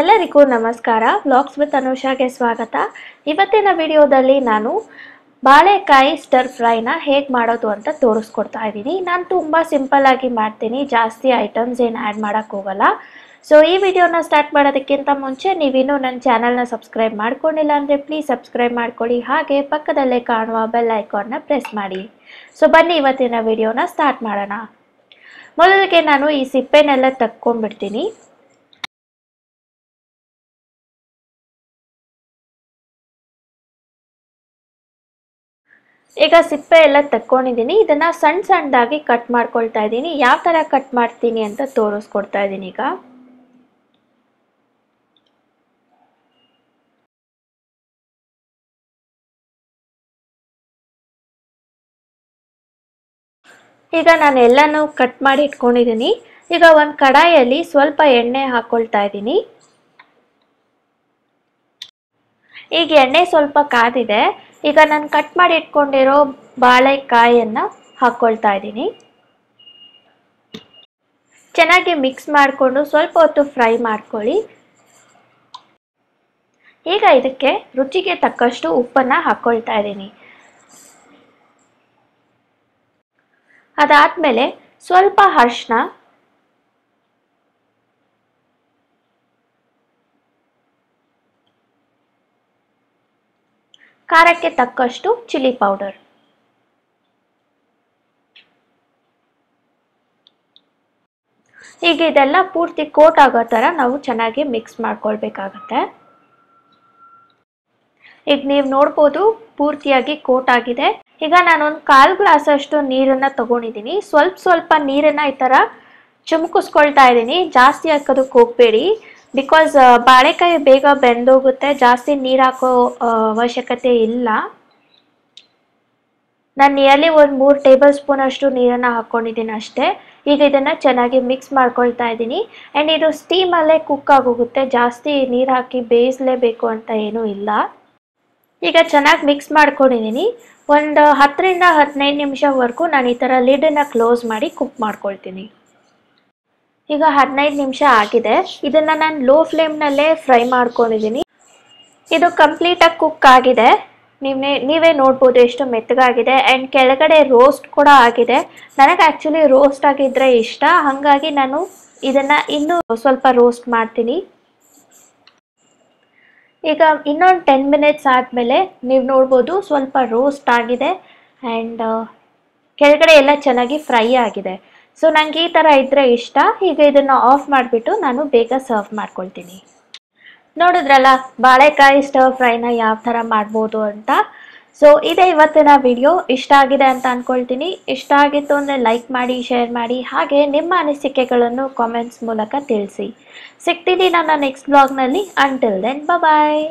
ಎಲ್ಲರಿಗೂ ನಮಸ್ಕಾರ. Vlogs with ಅನುಷಾಗೆ ಸ್ವಾಗತ. ಇವತ್ತಿನ ವಿಡಿಯೋದಲ್ಲಿ ನಾನು ಬಾಳೆಕಾಯಿ ಸ್ಟರ್ ಫ್ರೈನ ಹೇಗೆ ಮಾಡೋದು ಅಂತ ತೋರಿಸ್ಕೊಡ್ತಾ ಇದ್ದೀನಿ. ನಾನು ತುಂಬ ಸಿಂಪಲ್ ಆಗಿ ಮಾಡ್ತೀನಿ. ಜಾಸ್ತಿ ಐಟಮ್ಸ್ ಏನು ಆ್ಯಡ್ ಮಾಡೋಕ್ಕೋಗಲ್ಲ ಸೊ ಈ ವಿಡಿಯೋನ ಸ್ಟಾರ್ಟ್ ಮಾಡೋದಕ್ಕಿಂತ ಮುಂಚೆ ನೀವಿನ್ನೂ ನನ್ನ ಚಾನಲ್ನ ಸಬ್ಸ್ಕ್ರೈಬ್ ಮಾಡ್ಕೊಂಡಿಲ್ಲ ಅಂದರೆ ಪ್ಲೀಸ್ ಸಬ್ಸ್ಕ್ರೈಬ್ ಮಾಡ್ಕೊಳ್ಳಿ. ಹಾಗೆ ಪಕ್ಕದಲ್ಲೇ ಕಾಣುವ ಬೆಲ್ ಐಕಾನ್ನ ಪ್ರೆಸ್ ಮಾಡಿ. ಸೊ ಬನ್ನಿ ಇವತ್ತಿನ ವಿಡಿಯೋನ ಸ್ಟಾರ್ಟ್ ಮಾಡೋಣ. ಮೊದಲಿಗೆ ನಾನು ಈ ಸಿಪ್ಪೆನೆಲ್ಲ ತಕ್ಕೊಂಡ್ಬಿಡ್ತೀನಿ. ಈಗ ಸಿಪ್ಪೆ ಎಲ್ಲ ತಕ್ಕೊಂಡಿದ್ದೀನಿ. ಇದನ್ನ ಸಣ್ಣ ಸಣ್ಣದಾಗಿ ಕಟ್ ಮಾಡ್ಕೊಳ್ತಾ ಇದ್ದೀನಿ. ಯಾವ ಥರ ಕಟ್ ಮಾಡ್ತೀನಿ ಅಂತ ತೋರಿಸ್ಕೊಡ್ತಾ ಇದ್ದೀನಿ ಈಗ. ಈಗ ನಾನು ಎಲ್ಲನೂ ಕಟ್ ಮಾಡಿ ಇಟ್ಕೊಂಡಿದ್ದೀನಿ. ಈಗ ಒಂದು ಕಡಾಯಲ್ಲಿ ಸ್ವಲ್ಪ ಎಣ್ಣೆ ಹಾಕ್ಕೊಳ್ತಾ ಇದ್ದೀನಿ. ಈಗ ಎಣ್ಣೆ ಸ್ವಲ್ಪ ಕಾದಿದೆ. ಈಗ ನಾನು ಕಟ್ ಮಾಡಿ ಇಟ್ಕೊಂಡಿರೋ ಬಾಳೆಕಾಯನ್ನು ಹಾಕ್ಕೊಳ್ತಾ ಇದ್ದೀನಿ. ಚೆನ್ನಾಗಿ ಮಿಕ್ಸ್ ಮಾಡಿಕೊಂಡು ಸ್ವಲ್ಪ ಹೊತ್ತು ಫ್ರೈ ಮಾಡ್ಕೊಳ್ಳಿ. ಈಗ ಇದಕ್ಕೆ ರುಚಿಗೆ ತಕ್ಕಷ್ಟು ಉಪ್ಪನ್ನು ಹಾಕ್ಕೊಳ್ತಾ ಇದ್ದೀನಿ. ಅದಾದಮೇಲೆ ಸ್ವಲ್ಪ ಅರಿಶಿನ ಖಾರಕ್ಕೆ ತಕ್ಕಷ್ಟು ಚಿಲ್ಲಿ ಪೌಡರ್. ಈಗ ಇದೆಲ್ಲ ಪೂರ್ತಿ ಕೋಟ್ ಆಗೋ ಥರ ನಾವು ಚೆನ್ನಾಗಿ ಮಿಕ್ಸ್ ಮಾಡ್ಕೊಳ್ಬೇಕಾಗತ್ತೆ. ಈಗ ನೀವು ನೋಡ್ಬೋದು ಪೂರ್ತಿಯಾಗಿ ಕೋಟ್ ಆಗಿದೆ. ಈಗ ನಾನೊಂದು ಕಾಲು ಗ್ಲಾಸ್ ಅಷ್ಟು ನೀರನ್ನು ತಗೊಂಡಿದ್ದೀನಿ. ಸ್ವಲ್ಪ ಸ್ವಲ್ಪ ನೀರನ್ನು ಈ ಥರ ಚುಮುಕಿಸ್ಕೊಳ್ತಾ ಇದ್ದೀನಿ. ಜಾಸ್ತಿ ಹಾಕೋದಕ್ಕೆ ಹೋಗಬೇಡಿ. ಬಿಕಾಸ್ ಬಾಳೆಕಾಯಿ ಬೇಗ ಬೆಂದೋಗುತ್ತೆ, ಜಾಸ್ತಿ ನೀರು ಹಾಕೋ ಅವಶ್ಯಕತೆ ಇಲ್ಲ. ನಾನು ನಿಯರ್ಲಿ ಒಂದು ಮೂರು ಟೇಬಲ್ ಸ್ಪೂನ್ ಅಷ್ಟು ನೀರನ್ನು ಹಾಕ್ಕೊಂಡಿದ್ದೀನಿ ಅಷ್ಟೇ. ಈಗ ಇದನ್ನು ಚೆನ್ನಾಗಿ ಮಿಕ್ಸ್ ಮಾಡ್ಕೊಳ್ತಾ ಇದ್ದೀನಿ. ಆ್ಯಂಡ್ ಇದು ಸ್ಟೀಮಲ್ಲೇ ಕುಕ್ ಆಗೋಗುತ್ತೆ, ಜಾಸ್ತಿ ನೀರು ಹಾಕಿ ಬೇಯಿಸಲೇಬೇಕು ಅಂತ ಏನೂ ಇಲ್ಲ. ಈಗ ಚೆನ್ನಾಗಿ ಮಿಕ್ಸ್ ಮಾಡ್ಕೊಂಡಿದ್ದೀನಿ. ಒಂದು ಹತ್ತರಿಂದ ಹದಿನೈದು ನಿಮಿಷವರೆಗೂ ನಾನು ಈ ಥರ ಲಿಡನ್ನು ಕ್ಲೋಸ್ ಮಾಡಿ ಕುಕ್ ಮಾಡ್ಕೊಳ್ತೀನಿ. ಈಗ ಹದಿನೈದು ನಿಮಿಷ ಆಗಿದೆ. ಇದನ್ನು ನಾನು ಲೋ ಫ್ಲೇಮ್ನಲ್ಲೇ ಫ್ರೈ ಮಾಡ್ಕೊಂಡಿದ್ದೀನಿ ಇದು ಕಂಪ್ಲೀಟಾಗಿ ಕುಕ್ ಆಗಿದೆ. ನೀವೇ ನೀವೇ ನೋಡ್ಬೋದು ಎಷ್ಟು ಮೆತ್ತಗಾಗಿದೆ. ಆ್ಯಂಡ್ ಕೆಳಗಡೆ ರೋಸ್ಟ್ ಕೂಡ ಆಗಿದೆ. ನನಗೆ ಆ್ಯಕ್ಚುಲಿ ರೋಸ್ಟ್ ಆಗಿದ್ದರೆ ಇಷ್ಟ. ಹಾಗಾಗಿ ನಾನು ಇದನ್ನು ಇನ್ನೂ ಸ್ವಲ್ಪ ರೋಸ್ಟ್ ಮಾಡ್ತೀನಿ. ಈಗ ಇನ್ನೊಂದು ಟೆನ್ ಮಿನಿಟ್ಸ್ ಆದಮೇಲೆ ನೀವು ನೋಡ್ಬೋದು ಸ್ವಲ್ಪ ರೋಸ್ಟ್ ಆಗಿದೆ. ಆ್ಯಂಡ್ ಕೆಳಗಡೆ ಎಲ್ಲ ಚೆನ್ನಾಗಿ ಫ್ರೈ ಆಗಿದೆ. ಸೊ ನನಗೆ ಈ ಥರ ಇದ್ದರೆ ಇಷ್ಟ. ಈಗ ಇದನ್ನು ಆಫ್ ಮಾಡಿಬಿಟ್ಟು ನಾನು ಬೇಗ ಸರ್ವ್ ಮಾಡ್ಕೊಳ್ತೀನಿ. ನೋಡಿದ್ರಲ್ಲ, ಬಾಳೆಕಾಯಿ ಸ್ಟವ್ ಫ್ರೈನ ಯಾವ ಥರ ಮಾಡ್ಬೋದು ಅಂತ. ಸೊ ಇದೇ ಇವತ್ತಿನ ವಿಡಿಯೋ ಇಷ್ಟ ಆಗಿದೆ ಅಂತ ಅಂದ್ಕೊಳ್ತೀನಿ ಇಷ್ಟ ಆಗಿತ್ತು ಅಂದರೆ ಲೈಕ್ ಮಾಡಿ ಶೇರ್ ಮಾಡಿ. ಹಾಗೆ ನಿಮ್ಮ ಅನಿಸಿಕೆಗಳನ್ನು ಕಾಮೆಂಟ್ಸ್ ಮೂಲಕ ತಿಳಿಸಿ. ಸಿಗ್ತೀನಿ ನನ್ನ ನೆಕ್ಸ್ಟ್ ಬ್ಲಾಗ್ನಲ್ಲಿ ಅಂಟಿಲ್ ದೆನ್ ಬಾಯ್